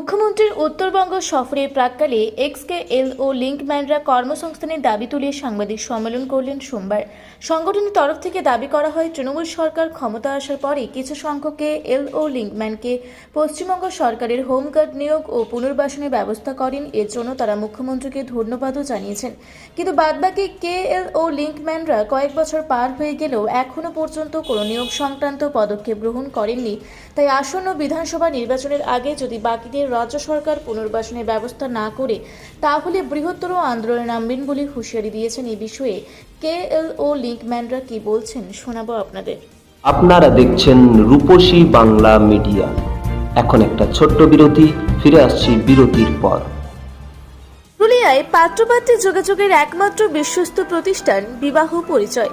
মুখ্যমন্ত্রীর উত্তরবঙ্গ সফরের প্রাককালে এক্সকে এল ও লিঙ্কম্যানরা কর্মসংস্থানের দাবি তুলে সাংবাদিক সম্মেলন করলেন সোমবার। সংগঠনের তরফ থেকে দাবি করা হয়, তৃণমূল সরকার ক্ষমতা আসার পরে কিছু সংখ্যকে এল ও লিঙ্কম্যানকে পশ্চিমবঙ্গ সরকারের হোমগার্ড নিয়োগ ও পুনর্বাসনের ব্যবস্থা করেন। এর জন্য তারা মুখ্যমন্ত্রীকে ধন্যবাদও জানিয়েছেন। কিন্তু বাদবাকি কে এল ও লিঙ্কম্যানরা কয়েক বছর পার হয়ে গেলেও এখনও পর্যন্ত কোনো নিয়োগ সংক্রান্ত পদক্ষেপ গ্রহণ করেননি। তাই আসন্ন বিধানসভা নির্বাচনের আগে যদি বাকিদের রাজ্য সরকার পুনর্বাসনের ব্যবস্থা না করে তাহলে বৃহত্তর আন্দোলনে নামবেন বলে হুঁশিয়ারি দিয়েছেন এই বিষয়ে কে এল ও লিঙ্কম্যানরা কি বলছেন শোনাবো আপনাদের। আপনারা দেখছেন রূপসী বাংলা মিডিয়া। এখন একটা ছোট্ট বিরতি ফিরে আসছি বিরতির পর। পুরুলিয়ায় পাত্রপাত্রী যোগাযোগের একমাত্র বিশ্বস্ত প্রতিষ্ঠান বিবাহ পরিচয়।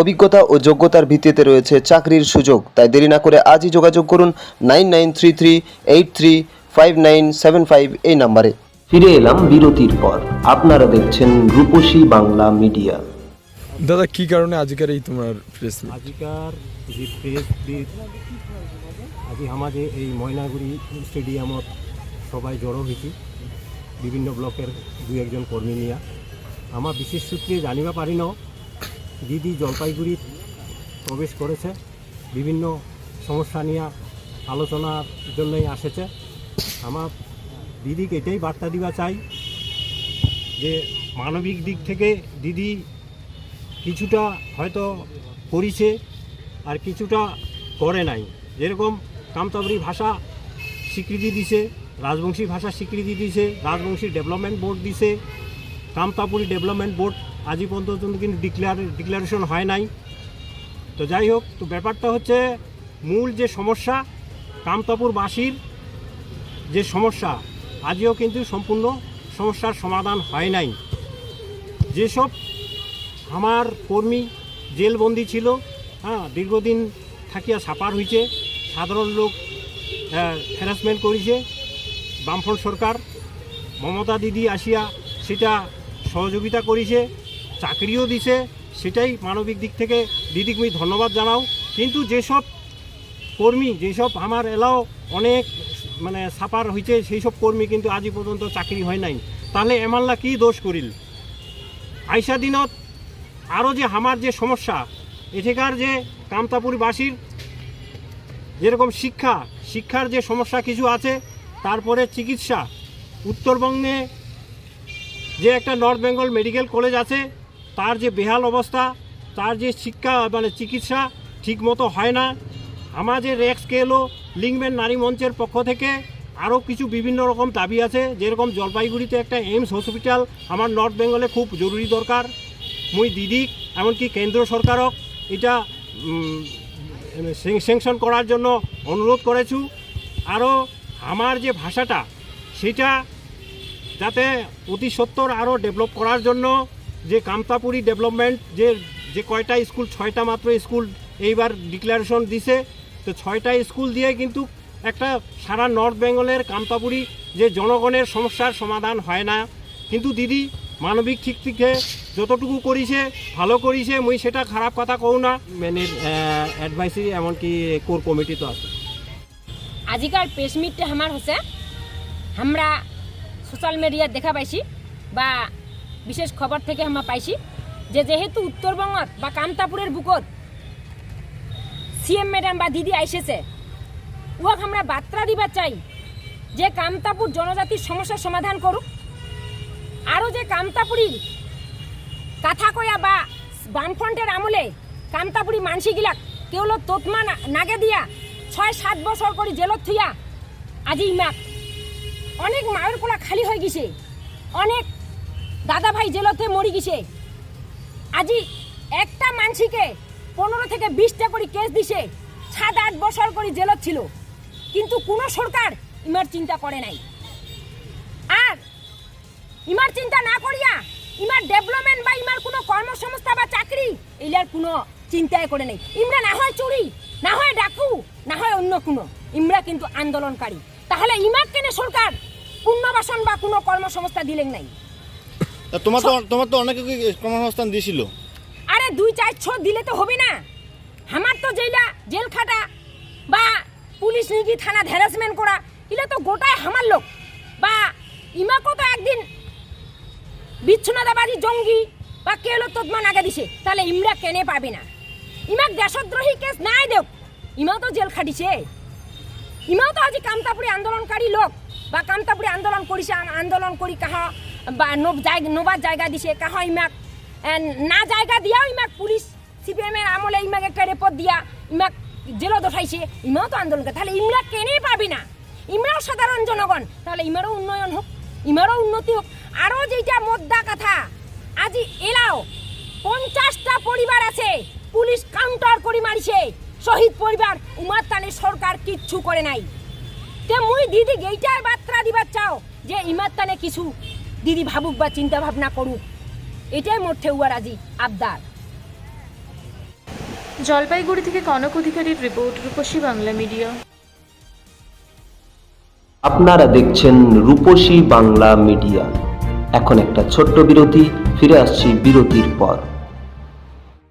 অভিজ্ঞতা ও যোগ্যতার ভিত্তিতে রয়েছে চাকরির সুযোগ। তাই দেরি না করে আজই যোগাযোগ করুন nine nine three three eight three five nine seven five এই নাম্বারে। ফিরে এলাম বিরতির পর। আপনারা দেখছেন রূপসী বাংলা মিডিয়া। দাদা কি কারণে আজকের এই তোমার প্রেস আজিকার যে প্রেস আজি আমাদের এই ময়নাগুড়ি স্টেডিয়ামত সবাই জড়ো হয়েছি। বিভিন্ন ব্লকের দু একজন কর্মী নিয়া। আমার বিশেষ সূত্রে জানিবা পারি ন দিদি জলপাইগুড়িত প্রবেশ করেছে। বিভিন্ন সমস্যা নিয়ে আলোচনার জন্যই আসেছে। আমার দিদিকে এটাই বার্তা দিবা চাই যে মানবিক দিক থেকে দিদি কিছুটা হয়তো করিছে আর কিছুটা করে নাই। যেরকম কামতাবরি ভাষা স্বীকৃতি দিছে, রাজবংশী ভাষা স্বীকৃতি দিছে, রাজবংশী ডেভেলপমেন্ট বোর্ড দিছে কামতাপুরি ডেভেলপমেন্ট বোর্ড আজই পর্যন্ত কিন্তু ডিক্লেয়ার ডিক্লারেশন হয় নাই। তো যাই হোক, তো ব্যাপারটা হচ্ছে মূল যে সমস্যা, কামতাপুরবাসীর যে সমস্যা, আজও কিন্তু সম্পূর্ণ সমস্যার সমাধান হয় নাই। যেসব আমার কর্মী জেলবন্দি ছিল হ্যাঁ দীর্ঘদিন থাকিয়া সাপার হয়েছে সাধারণ লোক হ্যারাসমেন্ট করেছে, বামফ্রন্ট সরকার, মমতা দিদি আসিয়া সেটা সহযোগিতা করেছে চাকরিও দিছে, সেটাই মানবিক দিক থেকে দিদিকে আমি ধন্যবাদ জানাও। কিন্তু যেসব কর্মী, যেসব আমার এলাও অনেক মানে সাপার হয়েছে সেই সব কর্মী কিন্তু আজই পর্যন্ত চাকরি হয় নাই। তাহলে এমাল্লা কি দোষ করিল? আইসা দিনত আরও যে আমার যে সমস্যা এখানকার যে কামতাপুরবাসীর যেরকম শিক্ষা, শিক্ষার যে সমস্যা কিছু আছে, তারপরে চিকিৎসা, উত্তরবঙ্গে যে একটা নর্থ বেঙ্গল মেডিকেল কলেজ আছে তার যে বেহাল অবস্থা, তার যে শিক্ষা মানে চিকিৎসা ঠিকমতো হয় না। আমার যে রেক্স কেলো লিঙ্কম্যান নারী মঞ্চের পক্ষ থেকে আরও কিছু বিভিন্ন রকম দাবি আছে। যেরকম জলপাইগুড়িতে একটা এইমস হসপিটাল আমার নর্থ বেঙ্গলে খুব জরুরি দরকার। মুই দিদি, এমনকি কেন্দ্র সরকারক এটা স্যাংশন করার জন্য অনুরোধ করেছু। আরও আমার যে ভাষাটা, সেটা যাতে অতি সত্তর আরও ডেভেলপ করার জন্য যে কামতাপুরি ডেভেলপমেন্ট যে যে কয়টা স্কুল ছয়টা মাত্র স্কুল এইবার ডিক্লারেশন দিছে তো ছয়টা স্কুল দিয়ে কিন্তু একটা সারা নর্থ বেঙ্গলের কামতাপুরি যে জনগণের সমস্যার সমাধান হয় না। কিন্তু দিদি মানবিক ঠিক থেকে যতটুকু করিছে ভালো করিছে মুই সেটা খারাপ কথা কও না। মেনের অ্যাডভাইসারি এমনকি কোর কমিটি তো আছে। আজিকার প্রেস মিটটা আমার হচ্ছে আমরা সোশ্যাল মিডিয়াত দেখা পাইছি বা বিশেষ খবর থেকে আমরা পাইছি যে যেহেতু উত্তরবঙ্গত বা কামতাপুরের বুকত সিএম ম্যাডাম বা দিদি আইসেছে, উহাক আমরা বার্তা দিবার চাই যে কামতাপুর জনজাতির সমস্যার সমাধান করুক। আরও যে কামতাপুরি কথা কয়া বা বামফ্রন্টের আমলে কামতাপুরি মানসিগিলাক কেউল তোতমা নাগে দিয়া ছয় সাত বছর করে জেলত থুইয়া আজি ইমাক। অনেক মায়ের কোলা খালি হয়ে গেছে। অনেক দাদা ভাই জেলতে মরি গেছে। আজি একটা মানসিকে পনেরো থেকে বিশটা করে কেস দিছে। সাত আট বছর করে জেলত ছিল। কিন্তু কোনো সরকার ইমার চিন্তা করে নাই। আর ইমার চিন্তা না করিয়া ইমার ডেভেলপমেন্ট বা ইমার কোনো কর্মসংস্থা বা চাকরি, এলার কোনো চিন্তাই করে নেই। ইমরা না হয় চুরি, না হয় ডাকু, না হয় অন্য কোনো। ইমরা কিন্তু আন্দোলনকারী। তাহলে ইমার কেনে সরকার পুনর্বাসন বা কোনো কর্মসংস্থা দিলেন নাই। তোমার তো তোমার তো অনেকে কর্মসংস্থান দিয়েছিল? আরে দুই চার ছ দিলে তো হবে না। আমার তো জেলা জেল খাটা বা পুলিশ থানা হ্যারাসমেন্ট করা তো গোটায় লোক। বা ইমাকেও তো একদিন বিচ্ছুনাদাবাজি জঙ্গি বা কেলো তদমান আগে দিছে তাহলে ইমরা কেনে পাবে না? ইমাক দেশদ্রোহী কেস নাই দেব ইমাও তো জেল খাটিছে। ইমাও তো আজি কামতাপুরি আন্দোলনকারী লোক বা কামতাপুরি আন্দোলন করিছে আন্দোলন করি কাহা নবার জায়গা দিছে, কাহ ইমাক না জায়গা দিয়াও ইমাক পুলিশ, সিপিএম এর আমলে ইমাক একটা রিপোর্ট দিয়া, ইমাক জেলত দঠাইছে ইমাও তো আন্দোলন তাহলে ইমরা কেনে পাবি না? ইমরাও সাধারণ জনগণ, তাহলে ইমারও উন্নয়ন হোক, ইমারও উন্নতি হোক। আরও যেটা মোদ্দা কথা, আজি এলাও, পঞ্চাশটা পরিবার আছে, পুলিশ কাউন্টার করে মারিছে, শহীদ পরিবার, উমার তানে সরকার কিচ্ছু করে নাই। তে মুই দিদি গেইটার বার্তা দিবার চাও, যে ইমার তানে কিছু দিদি ভাবুক বা চিন্তা ভাবনা করুক এটাই মোট ঠেউয়ার আজি আবদার। জলপাইগুড়ি থেকে কনক অধিকারীর রিপোর্ট রূপসী বাংলা মিডিয়া। আপনারা দেখছেন রূপসী বাংলা মিডিয়া। এখন একটা ছোট্ট বিরতি ফিরে আসছি বিরতির পর।